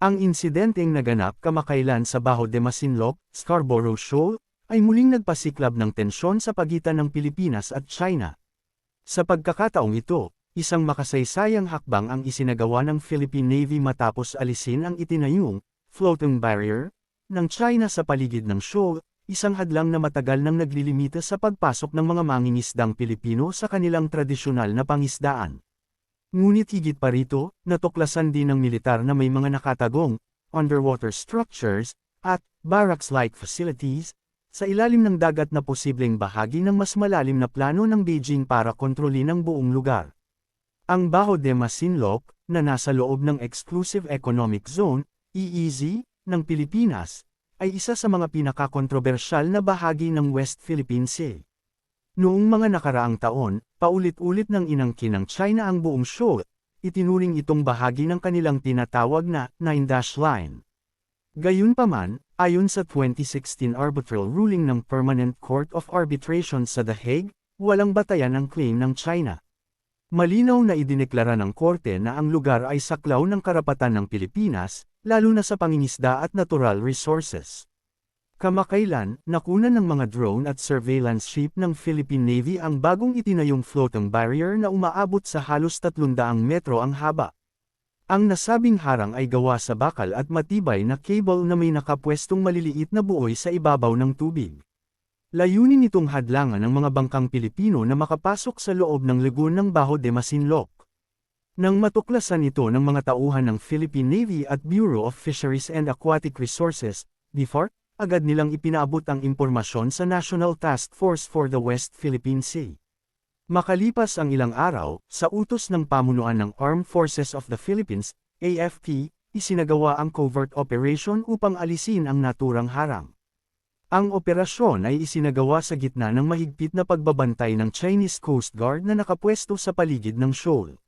Ang insidenteng naganap kamakailan sa Baho de Masinloc, Scarborough Shoal, ay muling nagpasiklab ng tensyon sa pagitan ng Pilipinas at China. Sa pagkakataong ito, isang makasaysayang hakbang ang isinagawa ng Philippine Navy matapos alisin ang itinayong floating barrier ng China sa paligid ng shoal, isang hadlang na matagal nang naglilimita sa pagpasok ng mga mangingisdang Pilipino sa kanilang tradisyonal na pangisdaan. Ngunit higit pa rito, natuklasan din ng militar na may mga nakatagong, underwater structures, at barracks-like facilities, sa ilalim ng dagat na posibleng bahagi ng mas malalim na plano ng Beijing para kontrolin ang buong lugar. Ang Baho de Masinloc, na nasa loob ng Exclusive Economic Zone, EEZ, ng Pilipinas, ay isa sa mga pinakakontrobersyal na bahagi ng West Philippine Sea. Noong mga nakaraang taon, paulit-ulit ng inangkin ng China ang buong shoal, itinuring itong bahagi ng kanilang tinatawag na Nine-Dash Line. Gayunpaman, ayon sa 2016 arbitral ruling ng Permanent Court of Arbitration sa The Hague, walang batayan ang claim ng China. Malinaw na idineklara ng korte na ang lugar ay saklaw ng karapatan ng Pilipinas, lalo na sa pangingisda at natural resources. Kamakailan, nakunan ng mga drone at surveillance ship ng Philippine Navy ang bagong itinayong floating barrier na umaabot sa halos 300 metro ang haba. Ang nasabing harang ay gawa sa bakal at matibay na cable na may nakapwestong maliliit na buoy sa ibabaw ng tubig. Layunin itong hadlangan ng mga bangkang Pilipino na makapasok sa loob ng lagoon ng Baho de Masinloc. Nang matuklasan ito ng mga tauhan ng Philippine Navy at Bureau of Fisheries and Aquatic Resources, BFARC, agad nilang ipinaabot ang impormasyon sa National Task Force for the West Philippine Sea. Makalipas ang ilang araw, sa utos ng pamunuan ng Armed Forces of the Philippines, AFP, isinagawa ang covert operation upang alisin ang naturang harang. Ang operasyon ay isinagawa sa gitna ng mahigpit na pagbabantay ng Chinese Coast Guard na nakapwesto sa paligid ng shoal.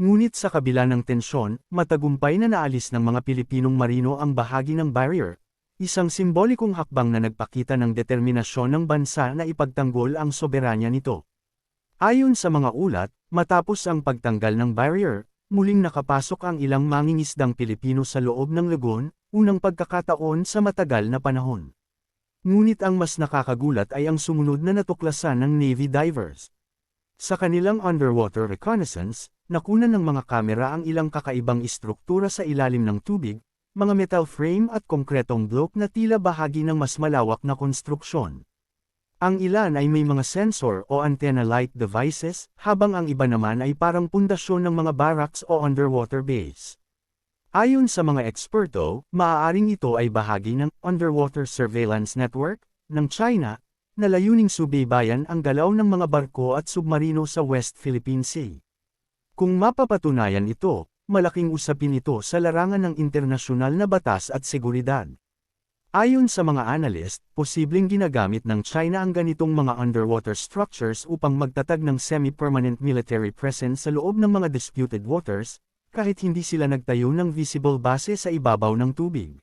Ngunit sa kabila ng tensyon, matagumpay na naalis ng mga Pilipinong marino ang bahagi ng barrier, Isang simbolikong hakbang na nagpakita ng determinasyon ng bansa na ipagtanggol ang soberanya nito. Ayon sa mga ulat, matapos ang pagtanggal ng barrier, muling nakapasok ang ilang mangingisdang Pilipino sa loob ng lagoon, unang pagkakataon sa matagal na panahon. Ngunit ang mas nakakagulat ay ang sumunod na natuklasan ng Navy divers. Sa kanilang underwater reconnaissance, nakunan ng mga kamera ang ilang kakaibang istruktura sa ilalim ng tubig, mga metal frame at konkretong block na tila bahagi ng mas malawak na konstruksyon. Ang ilan ay may mga sensor o antenna-like devices, habang ang iba naman ay parang pundasyon ng mga barracks o underwater base. Ayon sa mga eksperto, maaaring ito ay bahagi ng underwater surveillance network ng China, na layuning subaybayan ang galaw ng mga barko at submarino sa West Philippine Sea. Kung mapapatunayan ito, malaking usapin ito sa larangan ng internasyonal na batas at seguridad. Ayon sa mga analyst, posibleng ginagamit ng China ang ganitong mga underwater structures upang magtatag ng semi-permanent military presence sa loob ng mga disputed waters, kahit hindi sila nagtayo ng visible base sa ibabaw ng tubig.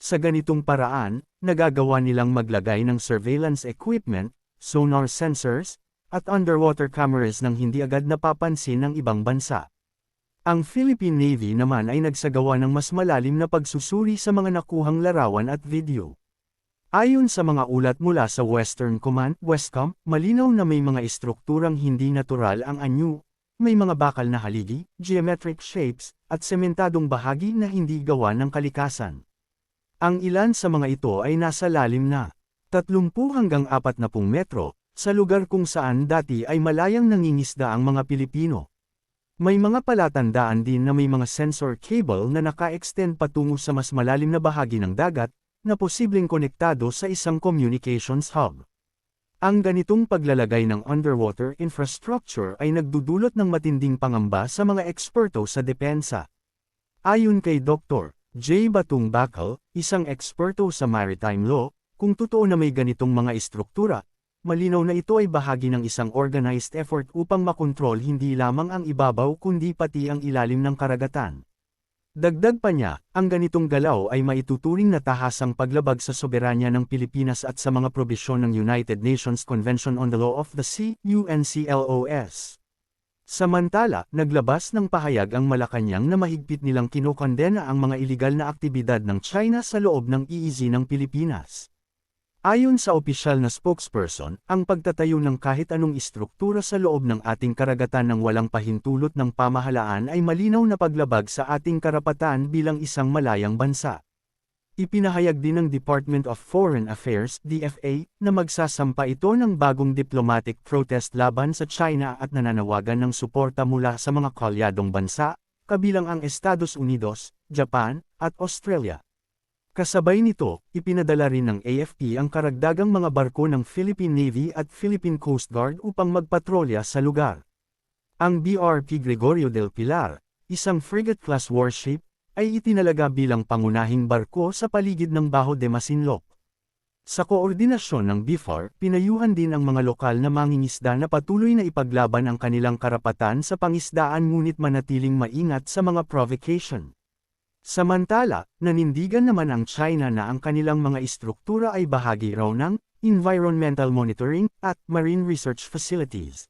Sa ganitong paraan, nagagawa nilang maglagay ng surveillance equipment, sonar sensors, at underwater cameras nang hindi agad napapansin ng ibang bansa. Ang Philippine Navy naman ay nagsagawa ng mas malalim na pagsusuri sa mga nakuhang larawan at video. Ayon sa mga ulat mula sa Western Command, Westcom, malinaw na may mga istrukturang hindi natural ang anyo, may mga bakal na haligi, geometric shapes, at sementadong bahagi na hindi gawa ng kalikasan. Ang ilan sa mga ito ay nasa lalim na 30 hanggang 40 metro, sa lugar kung saan dati ay malayang nangingisda ang mga Pilipino. May mga palatandaan din na may mga sensor cable na naka-extend patungo sa mas malalim na bahagi ng dagat, na posibleng konektado sa isang communications hub. Ang ganitong paglalagay ng underwater infrastructure ay nagdudulot ng matinding pangamba sa mga eksperto sa depensa. Ayon kay Dr. J. Batung Bakal, isang eksperto sa maritime law, kung totoo na may ganitong mga istruktura, malinaw na ito ay bahagi ng isang organized effort upang makontrol hindi lamang ang ibabaw kundi pati ang ilalim ng karagatan. Dagdag pa niya, ang ganitong galaw ay maituturing na tahasang paglabag sa soberanya ng Pilipinas at sa mga probisyon ng United Nations Convention on the Law of the Sea, UNCLOS. Samantala, naglabas ng pahayag ang Malacanang na mahigpit nilang kinokondena ang mga iligal na aktibidad ng China sa loob ng EEZ ng Pilipinas. Ayon sa opisyal na spokesperson, ang pagtatayo ng kahit anong istruktura sa loob ng ating karagatan ng walang pahintulot ng pamahalaan ay malinaw na paglabag sa ating karapatan bilang isang malayang bansa. Ipinahayag din ng Department of Foreign Affairs DFA na magsasampa ito ng bagong diplomatic protest laban sa China at nananawagan ng suporta mula sa mga kalyadong bansa, kabilang ang Estados Unidos, Japan, at Australia. Kasabay nito, ipinadala rin ng AFP ang karagdagang mga barko ng Philippine Navy at Philippine Coast Guard upang magpatrolya sa lugar. Ang BRP Gregorio del Pilar, isang frigate-class warship, ay itinalaga bilang pangunahing barko sa paligid ng Baho de Masinloc. Sa koordinasyon ng BIFAR, pinayuhan din ang mga lokal na mangingisda na patuloy na ipaglaban ang kanilang karapatan sa pangisdaan ngunit manatiling maingat sa mga provocation. Samantala, nanindigan naman ang China na ang kanilang mga istruktura ay bahagi raw ng environmental monitoring at marine research facilities.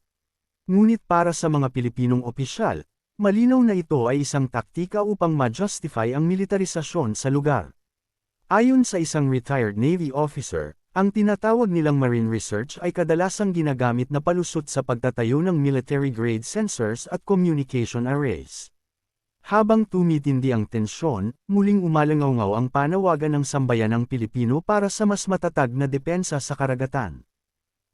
Ngunit para sa mga Pilipinong opisyal, malinaw na ito ay isang taktika upang ma-justify ang militarisasyon sa lugar. Ayon sa isang retired Navy officer, ang tinatawag nilang marine research ay kadalasang ginagamit na palusot sa pagtatayo ng military-grade sensors at communication arrays. Habang tumitindi ang tensyon, muling umalangaw ang panawagan ng sambayanang Pilipino para sa mas matatag na depensa sa karagatan.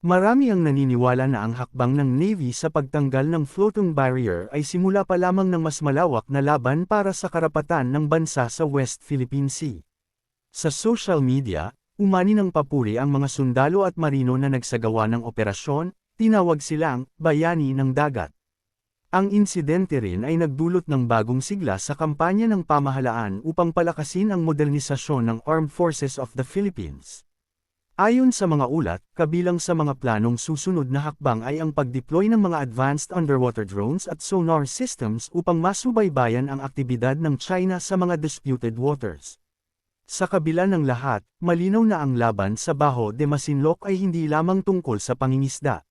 Marami ang naniniwala na ang hakbang ng Navy sa pagtanggal ng floating barrier ay simula pa lamang ng mas malawak na laban para sa karapatan ng bansa sa West Philippine Sea. Sa social media, umani ng papuri ang mga sundalo at marino na nagsagawa ng operasyon, tinawag silang bayani ng dagat. Ang insidente rin ay nagdulot ng bagong sigla sa kampanya ng pamahalaan upang palakasin ang modernisasyon ng Armed Forces of the Philippines. Ayon sa mga ulat, kabilang sa mga planong susunod na hakbang ay ang pag-deploy ng mga advanced underwater drones at sonar systems upang masubaybayan ang aktibidad ng China sa mga disputed waters. Sa kabila ng lahat, malinaw na ang laban sa Baho de Masinloc ay hindi lamang tungkol sa pangingisda.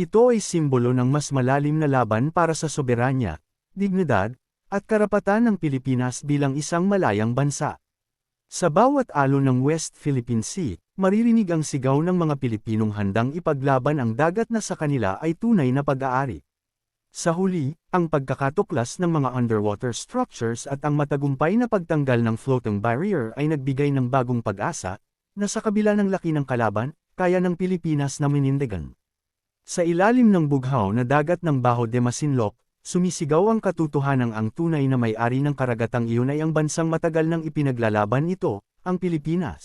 Ito ay simbolo ng mas malalim na laban para sa soberanya, dignidad, at karapatan ng Pilipinas bilang isang malayang bansa. Sa bawat alon ng West Philippine Sea, maririnig ang sigaw ng mga Pilipinong handang ipaglaban ang dagat na sa kanila ay tunay na pag-aari. Sa huli, ang pagkakatuklas ng mga underwater structures at ang matagumpay na pagtanggal ng floating barrier ay nagbigay ng bagong pag-asa, na sa kabila ng laki ng kalaban, kaya ng Pilipinas na minindigan. Sa ilalim ng bughaw na dagat ng Baho de Masinloc, sumisigaw ang katotohanang ang tunay na may-ari ng karagatang iyon ay ang bansang matagal nang ipinaglalaban ito, ang Pilipinas.